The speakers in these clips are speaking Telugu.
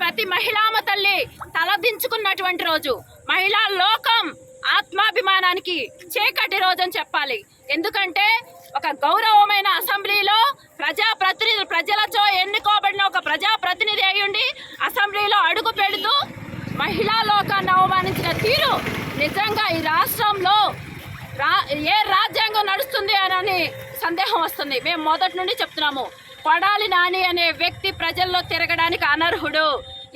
ప్రతి మహిళామ తల్లి తలదించుకున్నటువంటి రోజు. మహిళా లోకం ఆత్మాభిమానానికి చీకటి రోజు అని చెప్పాలి. ఎందుకంటే ఒక గౌరవమైన అసెంబ్లీలో ప్రజా ప్రతినిధి ప్రజలతో ఎన్నుకోబడిన ఒక ప్రజా ప్రతినిధి అయ్యుండి అసెంబ్లీలో అడుగు పెడుతూ మహిళా లోకాన్ని అవమానించిన తీరు నిజంగా ఈ రాష్ట్రంలో రా ఏ రాజ్యాంగం నడుస్తుంది అని సందేహం వస్తుంది. మేము మొదటి నుండి చెప్తున్నాము. కొడాలి నాని అనే వ్యక్తి ప్రజల్లో తిరగడానికి అనర్హుడు.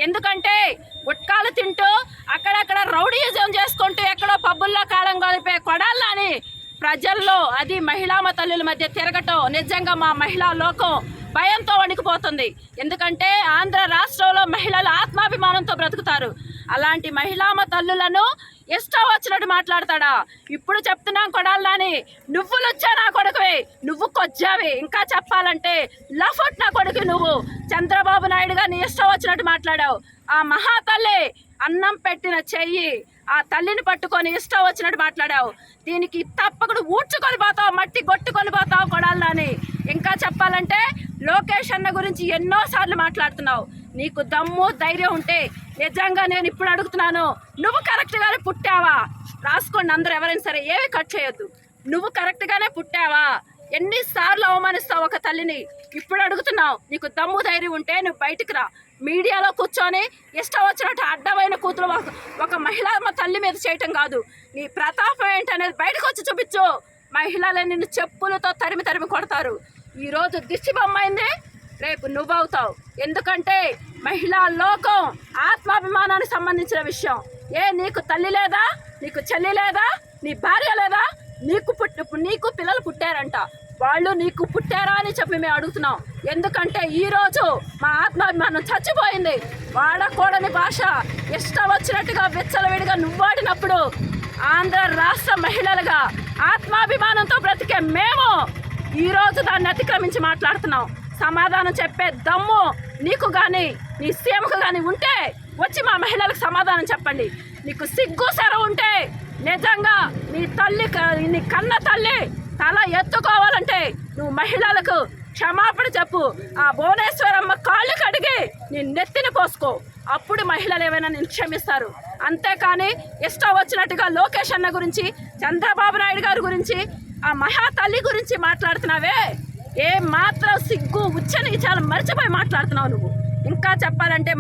ఎందుకంటే గుట్కాలు తింటూ అక్కడక్కడ రౌడీయిజం చేసుకుంటూ ఎక్కడో పబ్బుల్లో కాలం గడిపే కొడాలి నాని ప్రజల్లో అది మహిళా తల్లుల మధ్య తిరగటం నిజంగా మా మహిళా లోకం భయంతో వణికిపోతుంది. ఎందుకంటే ఆంధ్ర రాష్ట్రంలో మహిళలు ఆత్మాభిమానంతో బ్రతుకుతారు. అలాంటి మహిళామ తల్లులను ఇష్టం వచ్చినట్టు మాట్లాడతాడా? ఇప్పుడు చెప్తున్నాం కొడాలని నువ్వు వచ్చా నా కొడుకువి? నువ్వు కొచ్చావి ఇంకా చెప్పాలంటే లఫట్ నా కొడుకు నువ్వు. చంద్రబాబు నాయుడుగా నీ ఇష్టం వచ్చినట్టు మాట్లాడావు. ఆ మహాతల్లి అన్నం పెట్టిన చెయ్యి ఆ తల్లిని పట్టుకొని ఇష్టం వచ్చినట్టు మాట్లాడావు. దీనికి తప్పకుండా ఊడ్చుకొని పోతావు మట్టి కొట్టుకొని పోతావు కొడాలని ఇంకా చెప్పాలంటే లోకేష్ అన్న గురించి ఎన్నోసార్లు మాట్లాడుతున్నావు. నీకు దమ్ము ధైర్యం ఉంటే నిజంగా నేను ఇప్పుడు అడుగుతున్నాను. నువ్వు కరెక్ట్గానే పుట్టావా? రాసుకోండి అందరూ ఎవరైనా సరే ఏవి కట్ చేయొద్దు. నువ్వు కరెక్ట్గానే పుట్టావా? ఎన్నిసార్లు అవమానిస్తావు ఒక తల్లిని? ఇప్పుడు అడుగుతున్నావు నీకు దమ్ము ధైర్యం ఉంటే నువ్వు బయటికి రా. మీడియాలో కూర్చొని ఇష్టం వచ్చినట్టు అడ్డమైన కూతురు ఒక- మహిళ మా తల్లి మీద చేయటం కాదు. నీ ప్రతాపం ఏంటనేది బయటకు వచ్చి చూపించు. మహిళలు నిన్ను చెప్పులతో తరిమి తరిమి కొడతారు. ఈరోజు దిష్టి బొమ్మైంది రేపు నువ్వవుతావు. ఎందుకంటే మహిళా లోకం ఆత్మాభిమానానికి సంబంధించిన విషయం. ఏ నీకు తల్లి లేదా? నీకు చెల్లి లేదా? నీ భార్య లేదా? నీకు పుట్టు నీకు పిల్లలు పుట్టారంట. వాళ్ళు నీకు పుట్టారా అని చెప్పి మేము అడుగుతున్నాం. ఎందుకంటే ఈరోజు మా ఆత్మాభిమానం చచ్చిపోయింది. వాడకూడని భాష ఇష్టం వచ్చినట్టుగా విచ్చలవిడిగా నువ్వాడినప్పుడు ఆంధ్ర రాష్ట్ర మహిళలుగా ఆత్మాభిమానంతో బ్రతికే మేము ఈరోజు దాన్ని అతిక్రమించి మాట్లాడుతున్నావు. సమాధానం చెప్పే దమ్ము నీకు కానీ నీ సీమకు కానీ ఉంటే వచ్చి మా మహిళలకు సమాధానం చెప్పండి. నీకు సిగ్గు సెర ఉంటే నిజంగా నీ తల్లి క- నీ కన్న తల్లి తల ఎత్తుకోవాలంటే నువ్వు మహిళలకు క్షమాపణ చెప్పు. ఆ భువనేశ్వరమ్మ కాళ్ళు కడిగి నీ నెత్తిని పోసుకో. అప్పుడు మహిళలు ఏమైనా నేను క్షమిస్తారు. అంతేకాని ఇష్టం వచ్చినట్టుగా లోకేష్ అన్న గురించి చంద్రబాబు నాయుడు గారి గురించి ఆ మహా తల్లి గురించి మాట్లాడుతున్నావే? ఏ మాత్రం సిగ్గు ఉచ్చని చాలా మర్చిపోయి మాట్లాడుతున్నావు నువ్వు. ఇంకా చెప్పాలంటే